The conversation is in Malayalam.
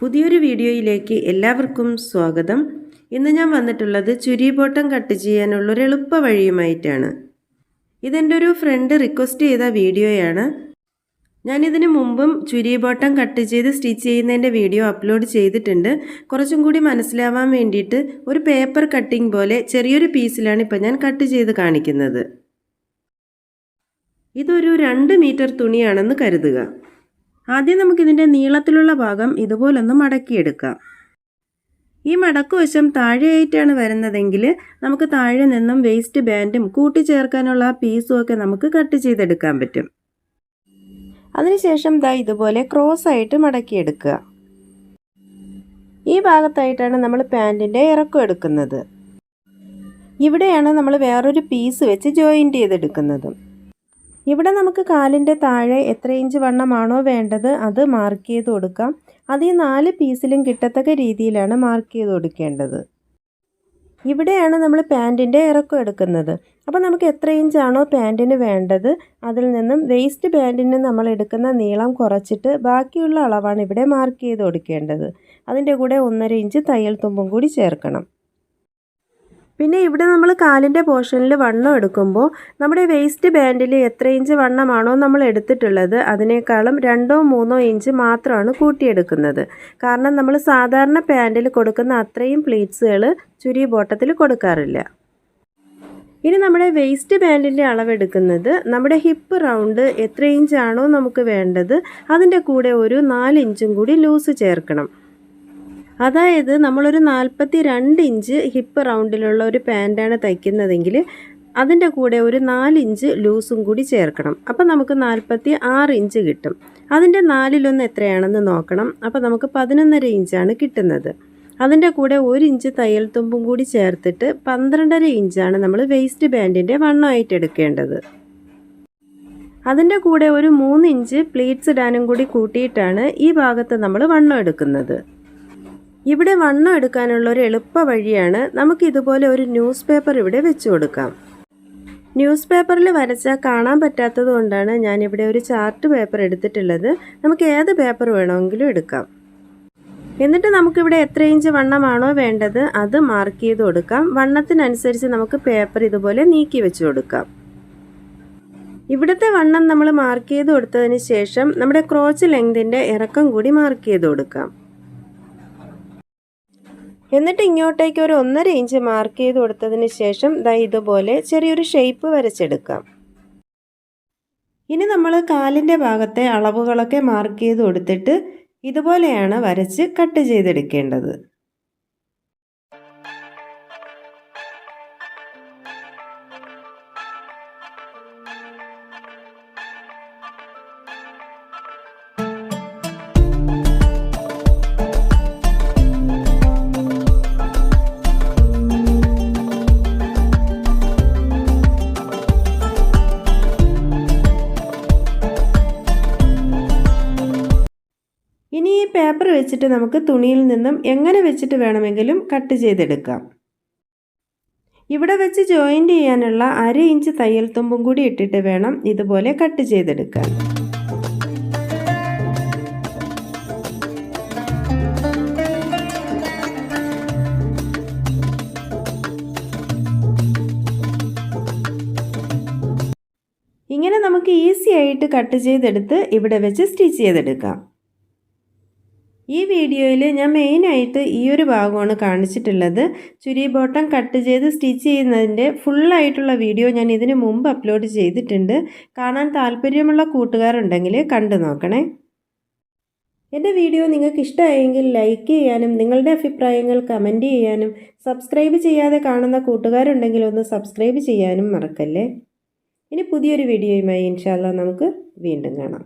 പുതിയൊരു വീഡിയോയിലേക്ക് എല്ലാവർക്കും സ്വാഗതം. ഇന്ന് ഞാൻ വന്നിട്ടുള്ളത് ചുരി ബോട്ടം കട്ട് ചെയ്യാനുള്ളൊരു എളുപ്പ വഴിയുമായിട്ടാണ്. ഇതെന്റെ ഒരു ഫ്രണ്ട് റിക്വസ്റ്റ് ചെയ്ത വീഡിയോയാണ്. ഞാനിതിന് മുമ്പും ചുരി ബോട്ടം കട്ട് ചെയ്ത് സ്റ്റിച്ച് ചെയ്യുന്നതിന്റെ വീഡിയോ അപ്ലോഡ് ചെയ്തിട്ടുണ്ട്. കുറച്ചും കൂടി മനസ്സിലാവാൻ വേണ്ടിയിട്ട് ഒരു പേപ്പർ കട്ടിംഗ് പോലെ ചെറിയൊരു പീസിലാണ് ഇപ്പോൾ ഞാൻ കട്ട് ചെയ്ത് കാണിക്കുന്നത്. ഇതൊരു രണ്ട് മീറ്റർ തുണിയാണെന്ന് കരുതുക. ആദ്യം നമുക്കിതിന്റെ നീളത്തിലുള്ള ഭാഗം ഇതുപോലൊന്ന് മടക്കിയെടുക്കാം. ഈ മടക്കുവശം താഴെയായിട്ടാണ് വരുന്നതെങ്കിൽ നമുക്ക് താഴെ നിന്നും വേസ്റ്റ് ബാൻഡും കൂട്ടിച്ചേർക്കാനുള്ള പീസും ഒക്കെ നമുക്ക് കട്ട് ചെയ്തെടുക്കാൻ പറ്റും. അതിനുശേഷം ദാ ഇതുപോലെ ക്രോസ് ആയിട്ട് മടക്കിയെടുക്കുക. ഈ ഭാഗത്തായിട്ടാണ് നമ്മൾ പാന്റിന്റെ ഇറക്കം എടുക്കുന്നത്. ഇവിടെയാണ് നമ്മൾ വേറൊരു പീസ് വെച്ച് ജോയിന്റ് ചെയ്തെടുക്കുന്നത്. ഇവിടെ നമുക്ക് കാലിന്റെ താഴെ എത്ര ഇഞ്ച് വണ്ണമാണോ വേണ്ടത് അത് മാർക്ക് ചെയ്ത് കൊടുക്കാം. അത് ഈ നാല് പീസിലും കിട്ടത്തക്ക രീതിയിലാണ് മാർക്ക് ചെയ്ത് കൊടുക്കേണ്ടത്. ഇവിടെയാണ് നമ്മൾ പാന്റിന്റെ ഇറക്കം എടുക്കുന്നത്. അപ്പോൾ നമുക്ക് എത്ര ഇഞ്ചാണോ പാന്റിന് വേണ്ടത് അതിൽ നിന്നും വേസ്റ്റ് പാന്റിന് നമ്മൾ എടുക്കുന്ന നീളം കുറച്ചിട്ട് ബാക്കിയുള്ള അളവാണ് ഇവിടെ മാർക്ക് ചെയ്ത് കൊടുക്കേണ്ടത്. അതിന്റെ കൂടെ ഒന്നര ഇഞ്ച് തയ്യൽ തുമ്പും കൂടി ചേർക്കണം. പിന്നെ ഇവിടെ നമ്മൾ കാലിന്റെ പോർഷനിൽ വണ്ണം എടുക്കുമ്പോൾ നമ്മുടെ വേസ്റ്റ് ബാൻഡിൽ എത്ര ഇഞ്ച് വണ്ണമാണോ നമ്മൾ എടുത്തിട്ടുള്ളത് അതിനേക്കാളും രണ്ടോ മൂന്നോ ഇഞ്ച് മാത്രമാണ് കൂട്ടിയെടുക്കുന്നത്. കാരണം നമ്മൾ സാധാരണ പാന്റിൽ കൊടുക്കുന്ന അത്രയും പ്ലീറ്റ്സുകൾ ചുരി ബോട്ടത്തിൽ കൊടുക്കാറില്ല. ഇനി നമ്മുടെ വേസ്റ്റ് ബാൻഡിന്റെ അളവെടുക്കുന്നത് നമ്മുടെ ഹിപ്പ് റൗണ്ട് എത്ര ഇഞ്ചാണോ നമുക്ക് വേണ്ടത് അതിന്റെ കൂടെ ഒരു നാല് ഇഞ്ചും കൂടി ലൂസ് ചേർക്കണം. അതായത് നമ്മളൊരു നാൽപ്പത്തി രണ്ട് ഇഞ്ച് ഹിപ്പ് റൗണ്ടിലുള്ള ഒരു പാന്റാണ് തയ്ക്കുന്നതെങ്കിൽ അതിന്റെ കൂടെ ഒരു നാലിഞ്ച് ലൂസും കൂടി ചേർക്കണം. അപ്പോൾ നമുക്ക് നാൽപ്പത്തി ആറ് ഇഞ്ച് കിട്ടും. അതിന്റെ നാലിലൊന്ന് എത്രയാണെന്ന് നോക്കണം. അപ്പോൾ നമുക്ക് പതിനൊന്നര ഇഞ്ചാണ് കിട്ടുന്നത്. അതിന്റെ കൂടെ ഒരു ഇഞ്ച് തയ്യൽ തുമ്പും കൂടി ചേർത്തിട്ട് പന്ത്രണ്ടര ഇഞ്ചാണ് നമ്മൾ വേസ്റ്റ് ബാൻഡിന്റെ വണ്ണമായിട്ട് എടുക്കേണ്ടത്. അതിന്റെ കൂടെ ഒരു മൂന്ന് ഇഞ്ച് പ്ലീറ്റ്സ് ഇടാനും കൂടി കൂട്ടിയിട്ടാണ് ഈ ഭാഗത്ത് നമ്മൾ വണ്ണം എടുക്കുന്നത്. ഇവിടെ വണ്ണം എടുക്കാനുള്ള ഒരു എളുപ്പ വഴിയാണ് നമുക്ക് ഇതുപോലെ ഒരു ന്യൂസ് പേപ്പർ ഇവിടെ വെച്ച് കൊടുക്കാം. ന്യൂസ് പേപ്പറിൽ വരച്ചാൽ കാണാൻ പറ്റാത്തത് കൊണ്ടാണ് ഞാനിവിടെ ഒരു ചാർട്ട് പേപ്പർ എടുത്തിട്ടുള്ളത്. നമുക്ക് ഏത് പേപ്പർ വേണമെങ്കിലും എടുക്കാം. എന്നിട്ട് നമുക്കിവിടെ എത്ര ഇഞ്ച് വണ്ണമാണോ വേണ്ടത് അത് മാർക്ക് ചെയ്ത് കൊടുക്കാം. വണ്ണത്തിനനുസരിച്ച് നമുക്ക് പേപ്പർ ഇതുപോലെ നീക്കി വെച്ച് കൊടുക്കാം. ഇവിടുത്തെ വണ്ണം നമ്മൾ മാർക്ക് ചെയ്ത് കൊടുത്തതിന് ശേഷം നമ്മുടെ ക്രോച്ച് ലെങ്തിന്റെ ഇറക്കം കൂടി മാർക്ക് ചെയ്ത് കൊടുക്കാം. എന്നിട്ട് ഇങ്ങോട്ടേക്ക് ഒരു ഒന്നര ഇഞ്ച് മാർക്ക് ചെയ്ത് കൊടുത്തതിന് ശേഷം ദാ ഇതുപോലെ ചെറിയൊരു ഷേപ്പ് വരച്ചെടുക്കാം. ഇനി നമ്മൾ കാലിന്റെ ഭാഗത്തെ അളവുകളൊക്കെ മാർക്ക് ചെയ്ത് കൊടുത്തിട്ട് ഇതുപോലെയാണ് വരച്ച് കട്ട് ചെയ്തെടുക്കേണ്ടത്. പേപ്പർ വെച്ചിട്ട് നമുക്ക് തുണിയിൽ നിന്നും എങ്ങനെ വെച്ചിട്ട് വേണമെങ്കിലും കട്ട് ചെയ്തെടുക്കാം. ഇവിടെ വെച്ച് ജോയിന്റ് ചെയ്യാനുള്ള അര ഇഞ്ച് തയ്യൽ തുമ്പും കൂടി ഇട്ടിട്ട് വേണം ഇതുപോലെ കട്ട് ചെയ്തെടുക്കാൻ. ഇങ്ങനെ നമുക്ക് ഈസി ആയിട്ട് കട്ട് ചെയ്തെടുത്ത് ഇവിടെ വെച്ച് സ്റ്റിച്ച് ചെയ്തെടുക്കാം. ഈ വീഡിയോയിൽ ഞാൻ മെയിനായിട്ട് ഈ ഒരു ഭാഗമാണ് കാണിച്ചിട്ടുള്ളത്. ചുരി ബോട്ടം കട്ട് ചെയ്ത് സ്റ്റിച്ച് ചെയ്യുന്നതിന്റെ ഫുള്ളായിട്ടുള്ള വീഡിയോ ഞാൻ ഇതിന് മുമ്പ് അപ്ലോഡ് ചെയ്തിട്ടുണ്ട്. കാണാൻ താല്പര്യമുള്ള കൂട്ടുകാരുണ്ടെങ്കിൽ കണ്ടു നോക്കണേ. എന്റെ വീഡിയോ നിങ്ങൾക്ക് ഇഷ്ടമായെങ്കിൽ ലൈക്ക് ചെയ്യാനും നിങ്ങളുടെ അഭിപ്രായങ്ങൾ കമന്റ് ചെയ്യാനും സബ്സ്ക്രൈബ് ചെയ്യാതെ കാണുന്ന കൂട്ടുകാരുണ്ടെങ്കിൽ ഒന്ന് സബ്സ്ക്രൈബ് ചെയ്യാനും മറക്കല്ലേ. ഇനി പുതിയൊരു വീഡിയോയുമായി ഇൻഷാല്ല നമുക്ക് വീണ്ടും കാണാം.